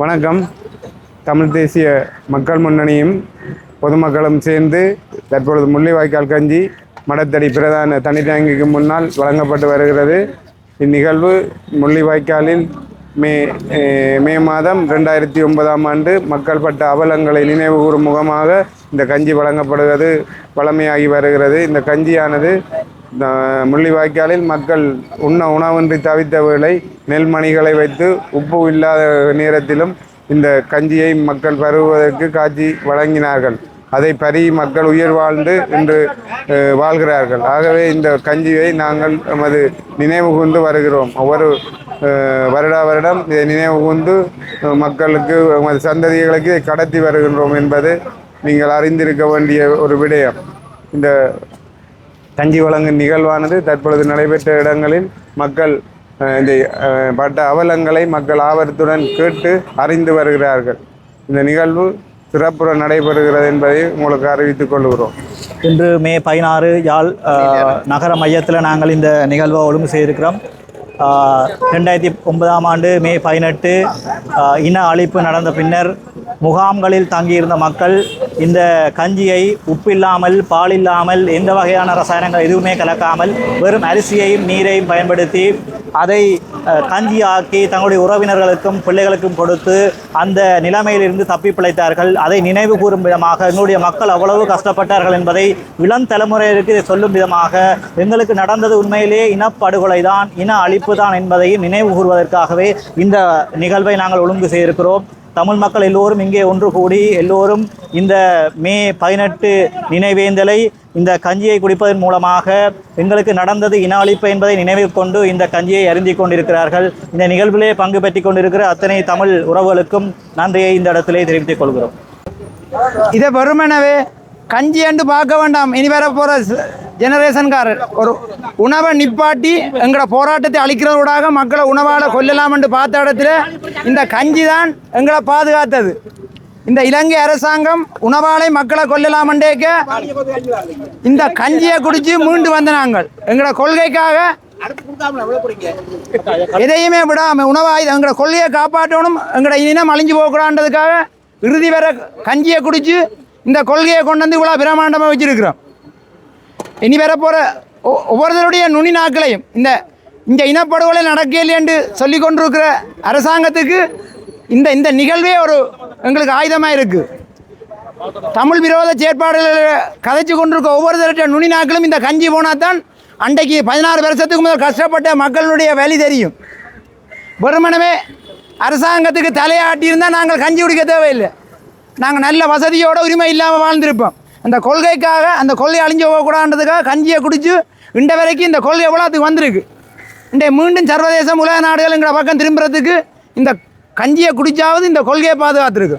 வணக்கம். தமிழ் தேசிய மக்கள் முன்னணியும் பொதுமக்களும் சேர்ந்து தற்பொழுது முள்ளிவாய்க்கால் கஞ்சி மடத்தடி பிரதான தனிட்டாங்கிக்கு முன்னால் வழங்கப்பட்டு வருகிறது. இந்நிகழ்வு முள்ளிவாய்க்காலில் மே மே மாதம் ரெண்டாயிரத்தி ஒன்பதாம் ஆண்டு மக்கள் பட்ட அவலங்களை நினைவு கூறும் முகமாக இந்த கஞ்சி வழங்கப்படுவது வழமையாகி வருகிறது. இந்த கஞ்சியானது முள்ளிவாய்க்காலில் மக்கள் உண்ண உணவின்றி தவித்த வேளை நெல்மணிகளை வைத்து உப்பு இல்லாத நேரத்திலும் இந்த கஞ்சியை மக்கள் பருவதற்கு காட்சி வழங்கினார்கள். அதை பரி மக்கள் உயிர் வாழ்ந்து இன்று வாழ்கிறார்கள். ஆகவே இந்த கஞ்சியை நாங்கள் நமது நினைவுகுந்து வருகிறோம். ஒவ்வொரு வருடா வருடம் இதை நினைவு மக்களுக்கு நமது சந்ததிகளுக்கு இதை கடத்தி வருகின்றோம் என்பது நீங்கள் அறிந்திருக்க வேண்டிய ஒரு விடயம். இந்த கஞ்சி வழங்கும் நிகழ்வானது தற்பொழுது நடைபெற்ற இடங்களில் மக்கள் இந்த பட்ட அவலங்களை மக்கள் ஆவரத்துடன் கேட்டு அறிந்து வருகிறார்கள். இந்த நிகழ்வு சிறப்புற நடைபெறுகிறது என்பதை உங்களுக்கு அறிவித்துக் கொள்கிறோம். இன்று மே பதினாறு யாழ் நகர மையத்தில் நாங்கள் இந்த நிகழ்வை ஒழுங்கு செய்திருக்கிறோம். ரெண்டாயிரத்தி ஒன்பதாம் ஆண்டு மே பதினெட்டு இன அழிப்பு நடந்த பின்னர் முகாம்களில் தங்கியிருந்த மக்கள் இந்த கஞ்சியை உப்பில்லாமல் பால் இல்லாமல் எந்த வகையான ரசாயனங்கள் எதுவுமே கலக்காமல் வெறும் அரிசியையும் நீரையும் பயன்படுத்தி அதை கஞ்சியாக்கி தங்களுடைய உறவினர்களுக்கும் பிள்ளைகளுக்கும் கொடுத்து அந்த நிலைமையிலிருந்து தப்பி பிழைத்தார்கள். அதை நினைவு கூறும் விதமாக எங்களுடைய மக்கள் அவ்வளவு கஷ்டப்பட்டார்கள் என்பதை இளம் தலைமுறையிற்கு இதை சொல்லும் விதமாக எங்களுக்கு நடந்தது உண்மையிலே இனப்படுகொலை தான் இன அழிப்பு தான் என்பதையும் நினைவு கூறுவதற்காகவே இந்த நிகழ்வை நாங்கள் ஒழுங்கு செய்திருக்கிறோம். தமிழ் மக்கள் எல்லோரும் இங்கே ஒன்று கூடி எல்லோரும் இந்த மே பதினெட்டு நினைவேந்தலை இந்த கஞ்சியை குடிப்பதன் மூலமாக எங்களுக்கு நடந்தது இன அழிப்பு என்பதை நினைவில் கொண்டு இந்த கஞ்சியை அருந்தி கொண்டிருக்கிறார்கள். இந்த நிகழ்விலே பங்கு பெற்றுக் கொண்டிருக்கிற அத்தனை தமிழ் உறவுகளுக்கும் நன்றியை இந்த இடத்திலே தெரிவித்துக் கொள்கிறோம். இதை வெறுமெனவே கஞ்சி என்று பார்க்க வேண்டாம். இனி வர போகிற ஜெனரேஷன்காரர். ஒரு உணவை நிப்பாட்டி எங்களோட போராட்டத்தை அழிக்கிறதோடாக மக்களை உணவால் கொல்லலாம் என்று பார்த்த இடத்துல இந்த கஞ்சி தான் எங்களை பாதுகாத்தது. இந்த இலங்கை அரசாங்கம் உணவாலை மக்களை கொல்லலாமண்டேக்க இந்த கஞ்சியை குடிச்சு மீண்டு வந்த நாங்கள். எங்களோட கொள்கைக்காக எதையுமே விடாம உணவாய் எங்களோட கொள்கையை காப்பாற்றணும் எங்களோட இனம் அழிஞ்சு போகக்கூடாதுக்காக இறுதி வரை கஞ்சியை குடிச்சு இந்த கொள்கையை கொண்டு வந்து இவ்வளோ பிரமாண்டமாக வச்சிருக்கிறோம். இனி வர போகிற ஒவ்வொருத்தருடைய நுனி நாட்களையும் இந்த இந்த இனப்படுகொலை நடக்கலையே என்று சொல்லி கொண்டிருக்கிற அரசாங்கத்துக்கு இந்த இந்த நிகழ்வே ஒரு எங்களுக்கு ஆயுதமாக இருக்குது தமிழ் விரோத செயற்பாடுகளை கதைச்சு கொண்டிருக்க ஒவ்வொருத்தருடைய நுனி நாட்களும் இந்த கஞ்சி போனால் தான் அன்றைக்கு பதினாறு வருஷத்துக்கு முதல் கஷ்டப்பட்ட மக்களுடைய வழி தெரியும். வெறுமனவே அரசாங்கத்துக்கு தலையாட்டியிருந்தால் நாங்கள் கஞ்சி குடிக்க தேவையில்லை. நாங்கள் நல்ல வசதியோட உரிமை இல்லாமல் வாழ்ந்திருப்போம். அந்த கொள்கைக்காக அந்த கொள்கை அழிஞ்சு போகக்கூடாதுன்றதுக்காக கஞ்சியை குடித்து இன்ற வரைக்கும் இந்த கொள்கை எவ்வளோத்துக்கு வந்திருக்கு. இன்றைய மீண்டும் சர்வதேசம் உலக நாடுகள்ங்கிற பக்கம் திரும்புறதுக்கு இந்த கஞ்சியை குடிச்சாவது இந்த கொள்கையை பாதுகாத்துருக்கு.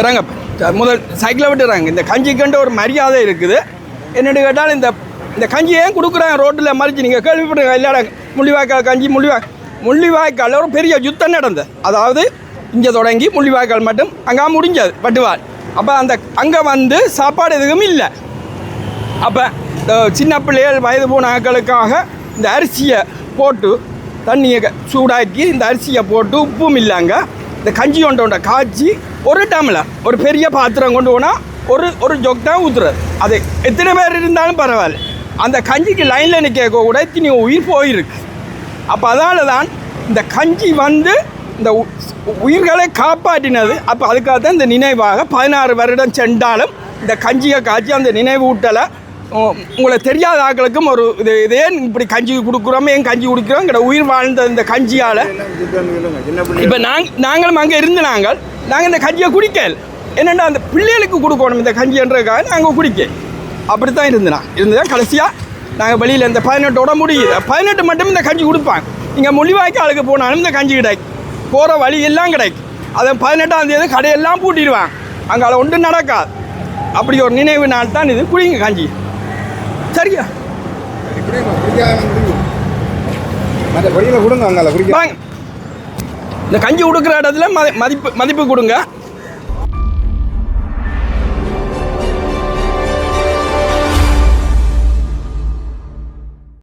இறங்க முதல் சைக்கிளை விட்டு இறங்க. இந்த கஞ்சிக்கண்டு ஒரு மரியாதை இருக்குது. என்னென்னு கேட்டால் இந்த இந்த கஞ்சி ஏன் கொடுக்குறாங்க ரோட்டில் மறிச்சு? நீங்கள் கேள்விப்படுங்க இல்லைடா முள்ளிவாய்க்கால் கஞ்சி முள்ளிவாய் முள்ளிவாய்க்காலில் ஒரு பெரிய யுத்தம் நடந்தது. அதாவது இங்கே தொடங்கி முள்ளிவாய்க்கால் மட்டும் அங்கே முடிஞ்சது பட்டுவாள். அப்போ அந்த அங்கே வந்து சாப்பாடு எதுவும் இல்லை. அப்போ இந்த சின்ன பிள்ளைகள் வயது போன ஆக்களுக்காக இந்த அரிசியை போட்டு தண்ணியை சூடாக்கி இந்த அரிசியை போட்டு உப்பும் இல்லைங்க இந்த கஞ்சி கொண்டு கொண்ட காய்ச்சி ஒரு டம்ளர் ஒரு பெரிய பாத்திரம் கொண்டு போனால் ஒரு ஒரு ஜொக் தான் ஊற்றுறது அது எத்தனை பேர் இருந்தாலும் பரவாயில்ல. அந்த கஞ்சிக்கு லைனில் நிற்க கூட இத்தனை உயிர் போயிருக்கு. அப்போ அதனால தான் இந்த கஞ்சி வந்து இந்த உ- உயிர்களை காப்பாற்றினது. அப்போ அதுக்காக தான் இந்த நினைவாக பதினாறு வருடம் சென்றாலும் இந்த கஞ்சியை காய்ச்சி அந்த நினைவூட்டலை உ- உங்களை தெரியாத ஆட்களுக்கும் ஒரு இது இதே இப்படி கஞ்சி கொடுக்குறோம் ஏன் கஞ்சி குடிக்கிறோம்? எங்களோட உயிர் வாழ்ந்த இந்த கஞ்சியால். இப்போ நாங் நாங்களும் அங்கே இருந்து நாங்கள் நாங்கள் இந்த கஞ்சியை குடிக்க என்னென்னா அந்த பிள்ளைகளுக்கு கொடுக்கணும் இந்த கஞ்சின்றதுக்காக நாங்கள் குடிக்க அப்படி தான் இருந்தனா. இருந்துதான் கடைசியாக நாங்கள் வெளியில் இந்த பதினெட்டோட முடியுது. பதினெட்டு மட்டும் இந்த கஞ்சி கொடுப்பாங்க. இங்கே மொழிவாய்க்கு ஆளுக்கு போனாலும் இந்த கஞ்சி கிடைக்கும். போகிற வழி எல்லாம் கிடைக்கும். அதை பதினெட்டாம் தேதி கடையெல்லாம் பூட்டிடுவாங்க அங்கே அதை ஒன்றும் நடக்காது. அப்படி ஒரு நினைவு நாள் தான் இது. குடிங்க கஞ்சி. சரியா? கொடுங்க இந்த கஞ்சி கொடுக்குற இடத்துல மதி- மதிப்பு மதிப்பு கொடுங்க.